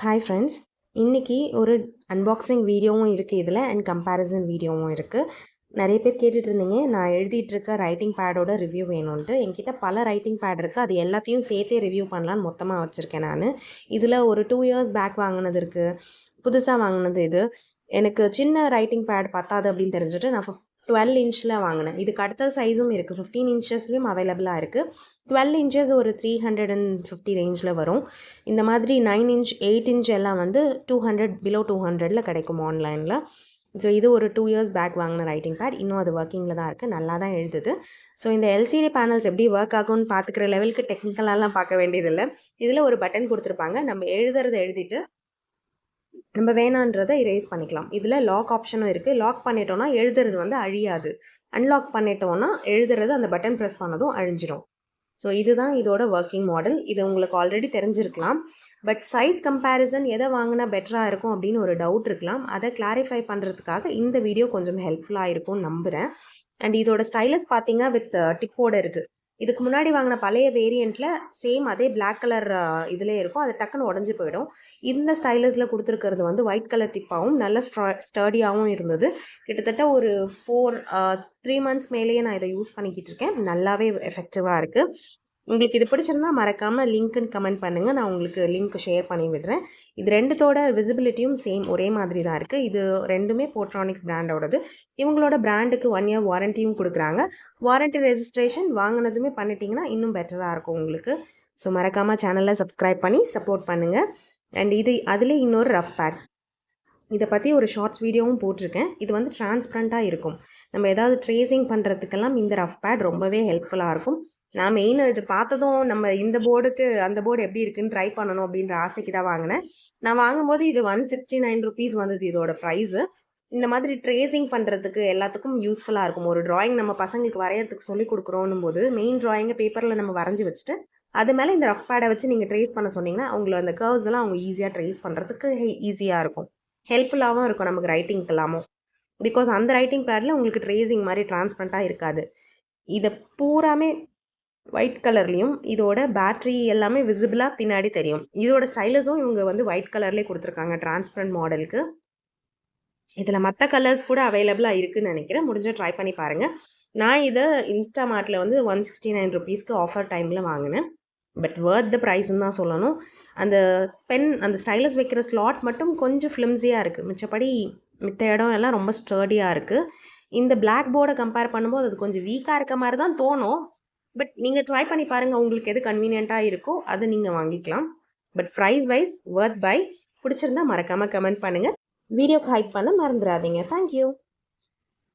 Hi friends இன்றைக்கி ஒரு unboxing வீடியோவும் இருக்குது இதில் அண்ட் கம்பேரிசன் வீடியோவும் இருக்குது நிறைய பேர் கேட்டுட்டு இருந்தீங்க. நான் எழுதிட்டுருக்க ரைட்டிங் பேடோட ரிவ்யூ வேணும்ன்ட்டு. என்கிட்ட பல ரைட்டிங் பேட் இருக்குது அது எல்லாத்தையும் சேர்த்தே ரிவ்யூ பண்ணலான்னு மொத்தமாக வச்சுருக்கேன் நான். இதில் ஒரு டூ இயர்ஸ் பேக் வாங்கினது இருக்குது புதுசாக வாங்கினது இது. எனக்கு சின்ன ரைட்டிங் பேட் பத்தாது அப்படின்னு தெரிஞ்சுட்டு நான் ஃபிஃப் டுவெல் இன்ச்சில் வாங்கினேன். இதுக்கு அடுத்த சைஸும் இருக்குது ஃபிஃப்டீன் இன்ச்சஸ்லேயும் அவைலபிளாக இருக்குது டுவெல் இன்ச்சஸ் ஒரு த்ரீ ஹண்ட்ரட் அண்ட் ஃபிஃப்டி ரேஞ்சில் வரும். இந்த மாதிரி நைன் இன்ச் எயிட் இன்ச் எல்லாம் வந்து டூ ஹண்ட்ரட் பிலோ டூ ஹண்ட்ரடில் கிடைக்கும் ஆன்லைனில் ஸோ இது ஒரு டூ இயர்ஸ் பேக் வாங்கின ரைட்டிங் பேட் இன்னும் அது ஒர்க்கிங்கில் தான் இருக்குது நல்லா தான் எழுதுது. ஸோ இந்த எல்சிடி பேனல்ஸ் எப்படி ஒர்க் ஆகும்னு பார்த்துக்கிற லெவலுக்கு டெக்னிக்கலாலாம் பார்க்க வேண்டியதில்லை. இதில் ஒரு பட்டன் கொடுத்துருப்பாங்க. நம்ம எழுதுறதை எழுதிட்டு நம்ம வேணான்றதை இரேஸ் பண்ணிக்கலாம். இதில் லாக் ஆப்ஷனும் இருக்குது லாக் பண்ணிட்டோம்னா எழுதுறது வந்து அழியாது. அன்லாக் பண்ணிட்டோன்னா எழுதுறது அந்த பட்டன் ப்ரெஸ் பண்ணதும் அழிஞ்சிடும் ஸோ இதுதான் இதோட ஒர்க்கிங் மாடல் இது உங்களுக்கு ஆல்ரெடி தெரிஞ்சிருக்கலாம். பட் சைஸ் கம்பேரிசன் எதை வாங்கினா பெட்டராக இருக்கும் அப்படின்னு ஒரு டவுட் இருக்கலாம். அதை கிளாரிஃபை பண்ணுறதுக்காக இந்த வீடியோ கொஞ்சம் ஹெல்ப்ஃபுல்லாக இருக்கும்னு நம்புகிறேன் அண்ட் இதோட ஸ்டைலஸ் பார்த்தீங்கன்னா வித் டிப்போட uh, இருக்குது இதுக்கு முன்னாடி வாங்கின பழைய வேரியண்ட்டில் சேம் அதே பிளாக் கலர் இதிலே இருக்கும். அது டக்குன்னு உடஞ்சி போயிடும். இந்த ஸ்டைலஸில் கொடுத்துருக்கிறது வந்து ஒயிட் கலர் டிப்பாகவும் நல்ல ஸ்ட்ரா ஸ்டர்டியாகவும் இருந்தது. கிட்டத்தட்ட ஒரு ஃபோர் த்ரீ மந்த்ஸ் மேலேயே நான் இதை யூஸ் பண்ணிக்கிட்டு இருக்கேன். நல்லாவே எஃபெக்டிவாக இருக்குது உங்களுக்கு இது பிடிச்சிருந்தா மறக்காமல் லிங்க்குன்னு கமெண்ட் பண்ணுங்கள் நான் உங்களுக்கு லிங்க் ஷேர் பண்ணி விடுறேன். இது ரெண்டுத்தோட விசிபிலிட்டியும் சேம் ஒரே மாதிரி தான் இருக்குது இது ரெண்டுமே போட்ரானிக்ஸ் பிராண்டோடது இவங்களோட பிராண்டுக்கு ஒன் இயர் வாரண்டியும் கொடுக்குறாங்க. வாரண்ட்டி ரெஜிஸ்ட்ரேஷன் வாங்கினதுமே பண்ணிட்டீங்கன்னா இன்னும் பெட்டராக இருக்கும் உங்களுக்கு. ஸோ மறக்காமல் சேனலில் சப்ஸ்கிரைப் பண்ணி சப்போர்ட் பண்ணுங்கள் அண்ட் இது அதிலே இன்னொரு ரஃப் பேட் இதை பற்றி ஒரு ஷார்ட்ஸ் வீடியோவும் போட்டிருக்கேன். இது வந்து டிரான்ஸ்பரண்ட்டாக இருக்கும். நம்ம ஏதாவது ட்ரேசிங் பண்ணுறதுக்கெல்லாம் இந்த ரஃப் பேட் ரொம்பவே ஹெல்ப்ஃபுல்லாக இருக்கும். நான் மெயின் இது பார்த்ததும் நம்ம இந்த போர்டுக்கு அந்த போர்டு எப்படி இருக்குன்னு ட்ரை பண்ணணும் அப்படின்ற ஆசைக்கு தான் வாங்கினேன். நான் வாங்கும்போது இது ஒன் சிக்ஸ்டி நைன் ருபீஸ் வந்தது இதோட ப்ரைஸு இந்த மாதிரி ட்ரேசிங் பண்ணுறதுக்கு எல்லாத்துக்கும் யூஸ்ஃபுல்லாக இருக்கும். ஒரு ட்ராயிங் நம்ம பசங்களுக்கு வரையறதுக்கு சொல்லி கொடுக்குறோன்னும் போது மெயின் ட்ராயிங்கை பேப்பரில் நம்ம வரைஞ்சி வச்சுட்டு அது மேலே இந்த ரஃப் பேடை வச்சு நீங்கள் ட்ரேஸ் பண்ண சொன்னீங்கன்னா அவங்கள அந்த கர்வ்ஸ் எல்லாம் அவங்க ஈஸியாக ட்ரேஸ் பண்ணுறதுக்கு ஈஸியாக இருக்கும். ஹெல்ப்ஃபுல்லாகவும் இருக்கும் நமக்கு ரைட்டிங்க்கெல்லாமும் பிகாஸ் அந்த ரைட்டிங் பேடில் உங்களுக்கு ட்ரேசிங் மாதிரி டிரான்ஸ்பரண்ட்டாக இருக்காது. இதை பூராமே ஒயிட் கலர்லேயும் இதோட பேட்ரி எல்லாமே விசிபிளாக பின்னாடி தெரியும். இதோட ஸ்டைலஸும் இவங்க வந்து ஒயிட் கலர்லேயே கொடுத்துருக்காங்க டிரான்ஸ்பரண்ட் மாடலுக்கு இதில் மற்ற கலர்ஸ் கூட அவைலபிளாக இருக்குதுன்னு நினைக்கிறேன். முடிஞ்ச ட்ரை பண்ணி பாருங்கள் நான் இதை இன்ஸ்டாமார்ட்டில் வந்து ஒன் சிக்ஸ்டி நைன் ருபீஸ்க்கு ஆஃபர் டைமில் வாங்கினேன். பட் வேர்த் த ப்ரைஸ்ன்னு தான் சொல்லணும். அந்த பென் அந்த ஸ்டைலஸ் வைக்கிற ஸ்லாட் மட்டும் கொஞ்சம் ஃப்ளிம்ஸியாக இருக்குது மிச்சப்படி மித்த இடம் எல்லாம் ரொம்ப ஸ்டர்டியாக இருக்குது இந்த பிளாக் போர்டை கம்பேர் பண்ணும்போது அது கொஞ்சம் வீக்காக இருக்க மாதிரி தான் தோணும். பட் நீங்கள் ட்ரை பண்ணி பாருங்கள் உங்களுக்கு எது கன்வீனியண்ட்டாக இருக்கோ அதை நீங்கள் வாங்கிக்கலாம். But price wise worth buy பிடிச்சிருந்தா மறக்காமல் கமெண்ட் பண்ணுங்கள் வீடியோக்கு ஹைப் பண்ண மறந்துடாதீங்க. தேங்க்யூ